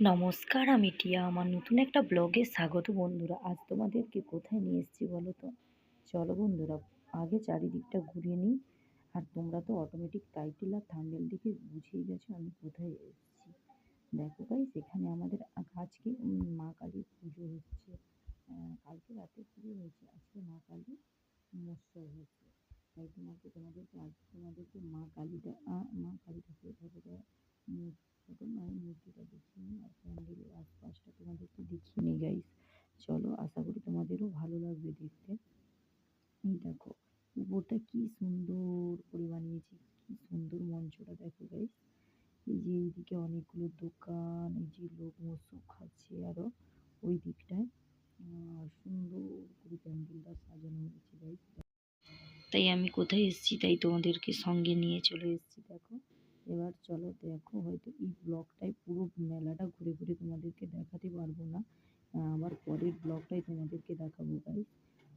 নমস্কার, আমি টিয়া। আমার নতুন একটা ব্লগে স্বাগত বন্ধুরা। আজ তোমাদেরকে কোথায় নিয়ে এসেছি বলো তো? চলো বন্ধুরা, আগে চারিদিকটা ঘুরিয়ে নিই। আর তোমরা তো অটোমেটিক টাইটেল আর থাম্বনেল দেখে বুঝেই গেছো আমি কোথায় এসেছি। দেখো ভাই সেখানে আমাদের আজকে মা কালীর পুজো হচ্ছে। কালকে রাতে পুজো হয়েছে। আজকে মা কালী মৎসব হচ্ছে। তাই তোমাকে, তোমাদেরকে আজ তোমাদেরকে মা কালীটা মা কালী ঠাকুরের ফটোটা ছোটো মায়ের মূর্তিটা দেখিয়ে নিই আর প্যান্ডেলের আশপাশটা দেখিয়ে গাইস চলো, আশা করি তোমাদেরও ভালো লাগবে দেখতে। এই দেখো, উপরটা কি সুন্দর করে বানিয়েছি, কি সুন্দর মঞ্চটা দেখো গাইস এই যে এইদিকে অনেকগুলো দোকান, এই যে লোক মৎস্য খাচ্ছে আরও ওই দিকটায়। সুন্দর করে প্যান্ডেলটা সাজানো হয়েছে গাইস তাই আমি কোথায় এসেছি, তাই তোমাদেরকে সঙ্গে নিয়ে চলে এসেছি, দেখো। এবার চলো, দেখো, হয়তো এই ব্লগটাই পুরো মেলাটা ঘুরে ঘুরে তোমাদেরকে দেখাতে পারব না আহ, আবার পরের ব্লগটাই তোমাদেরকে দেখাবো গাই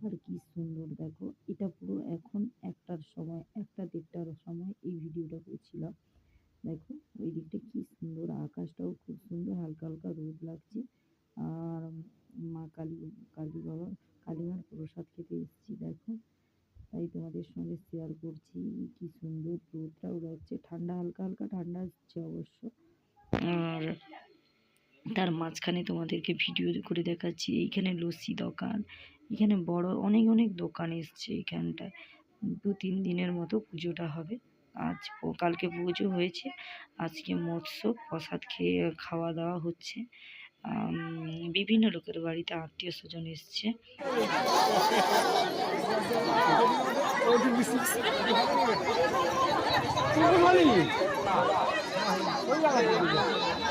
আর কি সুন্দর, দেখো। এটা পুরো এখন একটার সময়, একটা দেড়টার সময় এই ভিডিওটা করছিলাম। দেখো, ওই দিকটা কি সুন্দর। আকাশটাও খুব সুন্দর, হালকা হালকা রোদ লাগছে। আর মা কালী কালী বাবা, কালী মার প্রসাদ খেতে এসেছি, দেখো। তাই তোমাদের সঙ্গে শেয়ার করছি, কি সুন্দর রোদটাও উড়াচ্ছে। ঠান্ডা, হালকা হালকা ঠান্ডা হচ্ছে অবশ্য। আর তার মাঝখানে তোমাদেরকে ভিডিও করে দেখাচ্ছি। এইখানে লস্যি দোকান এখানে বড় অনেক অনেক দোকান এসছে এখানটায় দু তিন দিনের মতো পুজোটা হবে। আজ ও- কালকে পুজো হয়েছে। আজকে মৎস্য প্রসাদ খেয়ে খাওয়া দাওয়া হচ্ছে। বিভিন্ন লোকের বাড়িতে আত্মীয় স্বজন এসছে।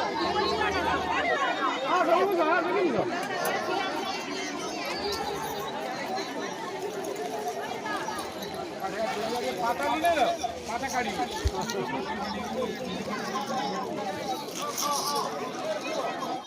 পাতা নিলে পাতা কাটি।